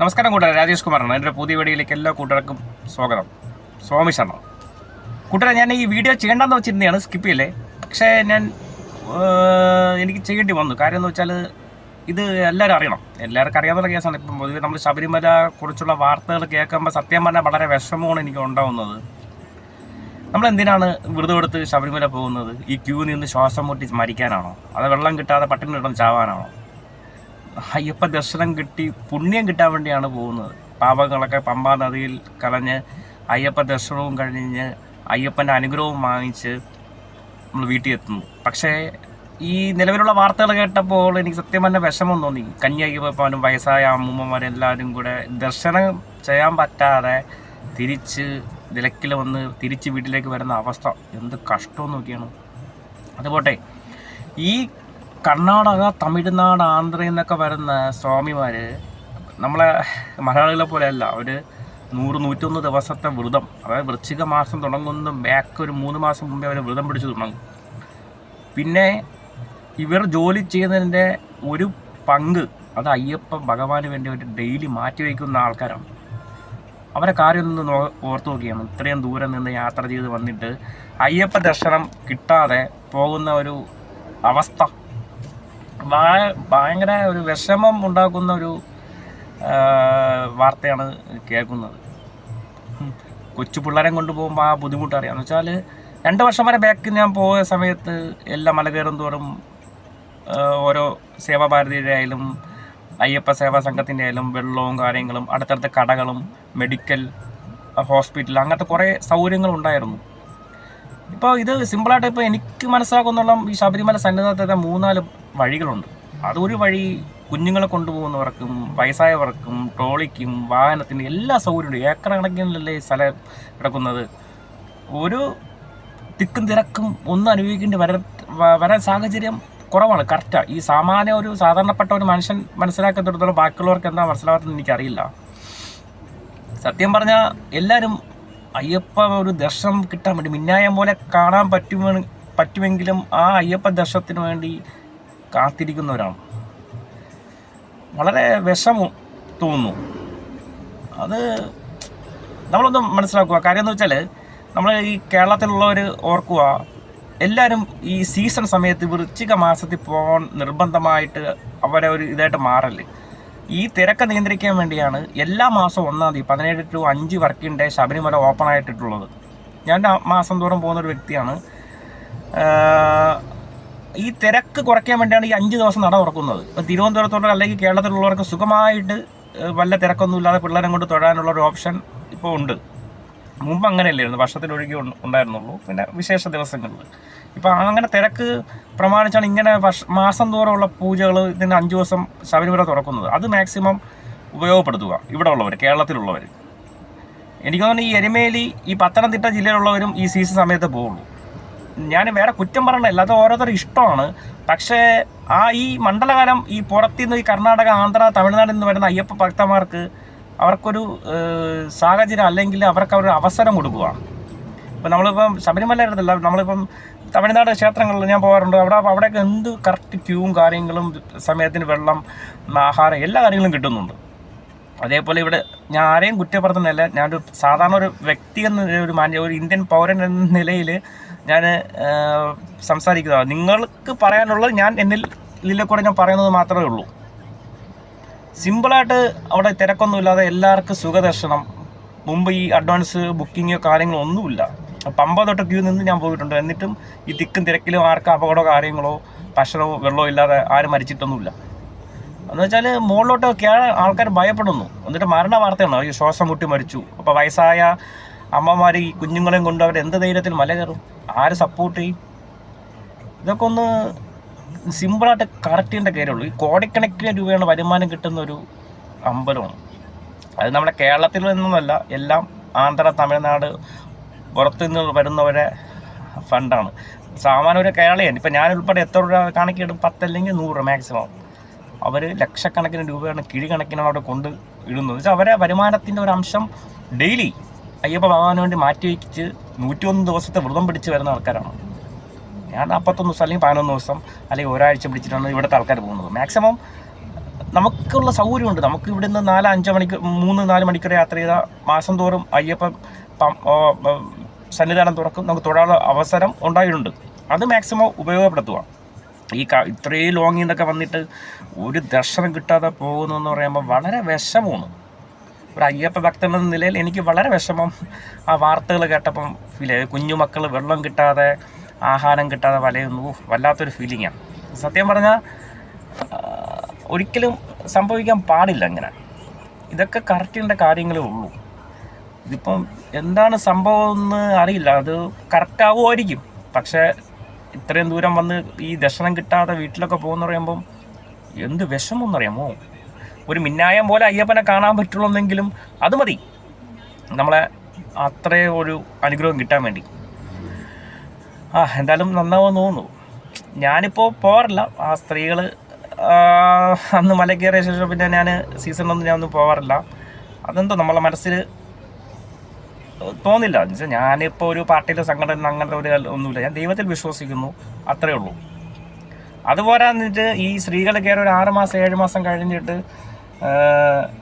നമസ്കാരം കൂട്ടുകാരെ രാജേഷ് കുമാറാണ്. എന്റെ പുതിയ വീഡിയോയിലേക്ക് എല്ലാ കൂട്ടുകാർക്കും സ്വാഗതം. സ്വാമി ശർമ്മ. കൂട്ടുകാരെ ഞാൻ ഈ വീഡിയോ ചെയ്യേണ്ടെന്ന് വെച്ചിരുന്നതാണ് സ്കിപ്പ് ചെയ്യല്ലേ? പക്ഷേ ഞാൻ എനിക്ക് ചെയ്യേണ്ടി വന്നു. കാര്യം എന്ന് വെച്ചാൽ ഇത് എല്ലാവരും അറിയണം. എല്ലാവർക്കും അറിയാവുന്ന കേസാണ്. ഇപ്പം പൊതുവെ നമ്മൾ ശബരിമല കുറിച്ചുള്ള വാർത്തകൾ കേൾക്കുമ്പോൾ സത്യം പറഞ്ഞാൽ വളരെ വിഷമമാണ് എനിക്ക് ഉണ്ടാവുന്നത്. നമ്മൾ എന്തിനാണ് വ്രതം എടുത്ത് ശബരിമല പോകുന്നത്? ഈ ക്യൂ നിന്ന് ശ്വാസം മുട്ടി മരിക്കാനാണോ? അത് വെള്ളം കിട്ടാതെ പട്ടിണി കിടന്ന് ചാവാനാണോ? അയ്യപ്പ ദർശനം കിട്ടി പുണ്യം കിട്ടാൻ വേണ്ടിയാണ് പോകുന്നത്. പാപങ്ങളൊക്കെ പമ്പാ നദിയിൽ കളഞ്ഞ് അയ്യപ്പ ദർശനവും കഴിഞ്ഞ് അയ്യപ്പന്റെ അനുഗ്രഹവും വാങ്ങിച്ച് നമ്മൾ വീട്ടിൽ എത്തുന്നു. പക്ഷേ ഈ നിലവിലുള്ള വാർത്തകൾ കേട്ടപ്പോൾ എനിക്ക് സത്യം തന്നെ വിഷമം തോന്നി. കന്യ അയ്യപ്പനും വയസ്സായ അമ്മൂമ്മമാരെല്ലാവരും കൂടെ ദർശനം ചെയ്യാൻ പറ്റാതെ തിരിച്ച് നിലക്കിൽ വന്ന് തിരിച്ച് വീട്ടിലേക്ക് വരുന്ന അവസ്ഥ. എന്ത് കഷ്ടം നോക്കിയാണ്. അതുപോട്ടെ ഈ കർണാടക തമിഴ്നാട് ആന്ധ്ര എന്നൊക്കെ വരുന്ന സ്വാമിമാർ നമ്മളെ മലയാളികളെ പോലെയല്ല അവർ നൂറ് നൂറ്റൊന്ന് ദിവസത്തെ വ്രതം. അതായത് വൃശ്ചിക മാസം തുടങ്ങുന്ന ബാക്ക് ഒരു മൂന്ന് മാസം മുമ്പേ അവർ വ്രതം പിടിച്ച് തുടങ്ങും. പിന്നെ ഇവർ ജോലി ചെയ്യുന്നതിന്റെ ഒരു പങ്ക് അത് അയ്യപ്പ ഭഗവാന് വേണ്ടി ഒരു ഡെയിലി മാറ്റി വയ്ക്കുന്ന ആൾക്കാരാണ്. അവരെ കാര്യം ഒന്ന് ഓർത്ത് നോക്കിയാണ്. ഇത്രയും ദൂരം നിന്ന് യാത്ര ചെയ്ത് വന്നിട്ട് അയ്യപ്പ ദർശനം കിട്ടാതെ പോകുന്ന ഒരു അവസ്ഥ. ഭയങ്കര ഒരു വിഷമം ഉണ്ടാക്കുന്ന ഒരു വാർത്തയാണ് കേൾക്കുന്നത്. കൊച്ചു പിള്ളേരെ കൊണ്ടുപോകുമ്പോൾ ആ ബുദ്ധിമുട്ട് അറിയാം എന്ന് വെച്ചാൽ രണ്ട് വർഷം വരെ ബാക്ക് ഞാൻ പോയ സമയത്ത് എല്ലാ മല കയറും തോറും ഓരോ സേവാഭാരതിയുടെ ആയാലും അയ്യപ്പ സേവാ സംഘത്തിന്റെ ആയാലും വെള്ളവും കാര്യങ്ങളും അടുത്തടുത്ത കടകളും മെഡിക്കൽ ഹോസ്പിറ്റൽ അങ്ങനത്തെ കുറേ സൗകര്യങ്ങൾ ഉണ്ടായിരുന്നു. ഇപ്പോൾ ഇത് സിമ്പിളായിട്ട് ഇപ്പോൾ എനിക്ക് മനസ്സിലാക്കുന്നുള്ള ഈ ശബരിമല സന്നിധാനത്തെ മൂന്നാൽ വഴികളുണ്ട്. അതൊരു വഴി കുഞ്ഞുങ്ങളെ കൊണ്ടുപോകുന്നവർക്കും വയസ്സായവർക്കും ട്രോളിക്കും വാഹനത്തിനും എല്ലാ സൗകര്യമുണ്ട്. ഏക്കർ കണക്കിനല്ലേ സ്ഥലം കിടക്കുന്നത്. ഒരു തിക്കും തിരക്കും ഒന്നും അനുഭവിക്കേണ്ടി വര വരാൻ സാഹചര്യം കുറവാണ്. കറക്റ്റാണ് ഈ സാമാന്യ ഒരു സാധാരണപ്പെട്ട ഒരു മനുഷ്യൻ മനസ്സിലാക്കത്തിടത്തോളം ബാക്കിയുള്ളവർക്ക് എന്താ മനസ്സിലാകാത്തതെന്ന് എനിക്കറിയില്ല. സത്യം പറഞ്ഞാൽ എല്ലാവരും അയ്യപ്പ ഒരു ദർശനം കിട്ടാൻ വേണ്ടി മിന്നായം പോലെ കാണാൻ പറ്റുമെ പറ്റുമെങ്കിലും ആ അയ്യപ്പ ദർശനത്തിന് വേണ്ടി കാത്തിരിക്കുന്നവരാണ്. വളരെ വിഷമം തോന്നുന്നു. അത് നമ്മളൊന്ന് മനസ്സിലാക്കുക. കാര്യം എന്ന് വെച്ചാൽ നമ്മൾ ഈ കേരളത്തിലുള്ളവർ ഓർക്കുക എല്ലാവരും ഈ സീസൺ സമയത്ത് വൃശ്ചിക മാസത്തിൽ പോകാൻ നിർബന്ധമായിട്ട് അവരെ ഒരു ഇതായിട്ട് മാറൽ. ഈ തിരക്ക് നിയന്ത്രിക്കാൻ വേണ്ടിയാണ് എല്ലാ മാസവും ഒന്നാം തീയതി പതിനേഴ് ടു അഞ്ച് വർക്കിംഗ് ഡേ ശബരിമല ഓപ്പൺ ആയിട്ടിട്ടുള്ളത്. ഞാൻ മാസം തോറും പോകുന്ന ഒരു വ്യക്തിയാണ്. ഈ തിരക്ക് കുറയ്ക്കാൻ വേണ്ടിയാണ് ഈ അഞ്ച് ദിവസം നട തുറക്കുന്നത്. ഇപ്പം തിരുവനന്തപുരത്തോട്ട് അല്ലെങ്കിൽ കേരളത്തിലുള്ളവർക്ക് സുഖമായിട്ട് വല്ല തിരക്കൊന്നും ഇല്ലാതെ പിള്ളേരെ കൊണ്ട് തൊഴാനുള്ള ഒരു ഓപ്ഷൻ ഇപ്പോൾ ഉണ്ട്. മുമ്പ് അങ്ങനെയല്ലായിരുന്നു. വർഷത്തിലൊഴുകി ഉണ്ടായിരുന്നുള്ളൂ. പിന്നെ വിശേഷ ദിവസങ്ങളിൽ ഇപ്പം അങ്ങനെ തിരക്ക് പ്രമാണിച്ചാണ് ഇങ്ങനെ വർഷ മാസം തോറുമുള്ള പൂജകൾ ഇതിന് അഞ്ച് ദിവസം ശബരിമല തുറക്കുന്നത്. അത് മാക്സിമം ഉപയോഗപ്പെടുത്തുക. ഇവിടെ ഉള്ളവർ കേരളത്തിലുള്ളവർ എനിക്ക് തോന്നുന്നു ഈ എരുമേലി ഈ പത്തനംതിട്ട ജില്ലയിലുള്ളവരും ഈ സീസൺ സമയത്ത് പോകുള്ളൂ ഞാൻ വേറെ കുറ്റം പറയണല്ല അത് ഓരോരുത്തർ ഇഷ്ടമാണ്. പക്ഷേ ആ ഈ മണ്ഡലകാലം ഈ പുറത്തുനിന്ന് ഈ കർണാടക ആന്ധ്ര തമിഴ്നാട് നിന്ന് വരുന്ന അയ്യപ്പ ഭക്തന്മാർക്ക് അവർക്കൊരു സാഹചര്യം അല്ലെങ്കിൽ അവർക്ക് ഒരു അവസരം കൊടുക്കുക ഇപ്പം നമ്മളിപ്പം ശബരിമല എടുത്തില്ല നമ്മളിപ്പം തമിഴ്നാട് ക്ഷേത്രങ്ങളിൽ ഞാൻ പോകാറുണ്ട് അവിടെ അവിടെയൊക്കെ എന്ത് കറക്റ്റ് ക്യൂവും കാര്യങ്ങളും സമയത്തിന് വെള്ളം ആഹാരം എല്ലാ കാര്യങ്ങളും കിട്ടുന്നുണ്ട്. അതേപോലെ ഇവിടെ ഞാൻ ആരെയും കുറ്റപ്പെടുത്തുന്നില്ല ഞാനൊരു സാധാരണ ഒരു വ്യക്തി എന്ന ഒരു മാന്യ ഒരു ഇന്ത്യൻ പൗരൻ എന്ന നിലയിൽ ഞാൻ സംസാരിക്കുന്നതാണ് നിങ്ങൾക്ക് പറയാനുള്ളത് ഞാൻ എന്നിൽ ഇതിലെ കൂടെ ഞാൻ പറയുന്നത് മാത്രമേ ഉള്ളൂ. സിമ്പിളായിട്ട് അവിടെ തിരക്കൊന്നുമില്ലാതെ എല്ലാവർക്കും സുഖദർശനം. മുമ്പ് ഈ അഡ്വാൻസ് ബുക്കിങ്ങോ കാര്യങ്ങളോ ഒന്നുമില്ല. പമ്പ തൊട്ട് ക്യൂ നിന്ന് ഞാൻ പോയിട്ടുണ്ട്. എന്നിട്ടും ഈ തിക്കും തിരക്കിലും ആർക്കും അപകടമോ കാര്യങ്ങളോ ഭക്ഷണമോ വെള്ളമോ ഇല്ലാതെ ആരും മരിച്ചിട്ടൊന്നുമില്ല. എന്ന് വെച്ചാൽ മുകളിലോട്ട് കയറാൻ ആൾക്കാർ ഭയപ്പെടുന്നു. എന്നിട്ട് മരണ വാർത്തയാണ് ഈ ശ്വാസം മുട്ടി മരിച്ചു. അപ്പോൾ വയസ്സായ അമ്മമാർ ഈ കുഞ്ഞുങ്ങളെയും കൊണ്ട് അവർ എന്ത് ധൈര്യത്തിൽ മല കയറും. ആര് സപ്പോർട്ട് ചെയ്യും? ഇതൊക്കെ ഒന്ന് സിമ്പിളായിട്ട് കറക്റ്റ് ചെയ്യേണ്ട കാര്യമുള്ളൂ. ഈ കോടിക്കണക്കിന് രൂപയാണ് വരുമാനം കിട്ടുന്ന ഒരു അമ്പലമാണ്. അത് നമ്മുടെ കേരളത്തിൽ നിന്നല്ല എല്ലാം ആന്ധ്ര തമിഴ്നാട് പുറത്തു നിന്ന് വരുന്നവരെ ഫണ്ടാണ്. സാമാന്യ ഒരു കേരളീയൻ. ഇപ്പം ഞാൻ ഉൾപ്പെടെ എത്ര രൂപ കണക്കിടും? പത്തല്ലെങ്കിൽ നൂറ് മാക്സിമം അവർ ലക്ഷക്കണക്കിന് രൂപയാണ് കിഴികണക്കിനാണ് അവിടെ കൊണ്ട് ഇടുന്നത്. വെച്ചാൽ അവരെ വരുമാനത്തിന്റെ ഒരു അംശം ഡെയിലി അയ്യപ്പ ഭഗവാന് വേണ്ടി മാറ്റി വയ്ച്ച് നൂറ്റിയൊന്ന് ദിവസത്തെ വ്രതം പിടിച്ച് വരുന്ന ആൾക്കാരാണ്. ഞാൻ നാൽപ്പത്തൊന്ന് ദിവസം അല്ലെങ്കിൽ പതിനൊന്ന് ദിവസം അല്ലെങ്കിൽ ഒരാഴ്ച പിടിച്ചിട്ടാണ് ഇവിടുത്തെ ആൾക്കാർ പോകുന്നത്. മാക്സിമം നമുക്കുള്ള സൗകര്യമുണ്ട്. നമുക്ക് ഇവിടുന്ന് നാല് അഞ്ച് മണിക്കൂർ മൂന്ന് നാല് മണിക്കൂർ യാത്ര ചെയ്താൽ മാസം തോറും അയ്യപ്പൻ പം- ഓ, ഉം, സന്നിധാനം തുറക്കും. നമുക്ക് തൊഴാനുള്ള അവസരം ഉണ്ടായിട്ടുണ്ട്. അത് മാക്സിമം ഉപയോഗപ്പെടുത്തുക ഈ ക ഇത്രയും ലോങ്ങിൽ നിന്നൊക്കെ വന്നിട്ട് ഒരു ദർശനം കിട്ടാതെ പോകുന്നു എന്ന് പറയുമ്പോൾ വളരെ വിഷമമാണ്. ഒരു അയ്യപ്പ ഭക്തൻ എന്ന നിലയിൽ എനിക്ക് വളരെ വിഷമം. ആ വാർത്തകൾ കേട്ടപ്പം ഫീൽ ചെയ്തു കുഞ്ഞുമക്കൾ വെള്ളം കിട്ടാതെ ആഹാരം കിട്ടാതെ വലയുന്നു. വല്ലാത്തൊരു ഫീലിങ്ങാണ് സത്യം പറഞ്ഞാൽ ഒരിക്കലും സംഭവിക്കാൻ പാടില്ല അങ്ങനെ. ഇതൊക്കെ കറക്റ്റ് ചെയ്യേണ്ട കാര്യങ്ങളേ ഉള്ളൂ. ഇതിപ്പം എന്താണ് സംഭവം എന്ന് അറിയില്ല. അത് കറക്റ്റ് ആവുമായിരിക്കും. പക്ഷേ ഇത്രയും ദൂരം വന്ന് ഈ ദർശനം കിട്ടാതെ വീട്ടിലൊക്കെ പോകുന്ന പറയുമ്പം എന്ത് വിഷമം എന്നറിയാമോ ഒരു മിന്നായം പോലെ അയ്യപ്പനെ കാണാൻ പറ്റുള്ളൂ എന്നെങ്കിലും അത് മതി. നമ്മളെ അത്രയും ഒരു അനുഗ്രഹം കിട്ടാൻ വേണ്ടി. ആ എന്തായാലും നന്നാവെന്ന് തോന്നുന്നു. ഞാനിപ്പോൾ പോകാറില്ല ആ സ്ത്രീകൾ അന്ന് മല കയറിയ ശേഷം പിന്നെ ഞാൻ സീസണിലൊന്നും ഞാൻ ഒന്നും പോകാറില്ല അതെന്തോ നമ്മളെ മനസ്സിൽ തോന്നില്ല. എന്ന് വെച്ചാൽ ഞാനിപ്പോൾ ഒരു പാർട്ടിയിലെ സംഘടന അങ്ങനത്തെ ഒരു ഒന്നുമില്ല. ഞാൻ ദൈവത്തിൽ വിശ്വസിക്കുന്നു. അത്രേ ഉള്ളൂ. അതുപോലെ എന്നിട്ട് ഈ സ്ത്രീകൾ കയറി ഒരു ആറ് മാസം ഏഴ് മാസം കഴിഞ്ഞിട്ട്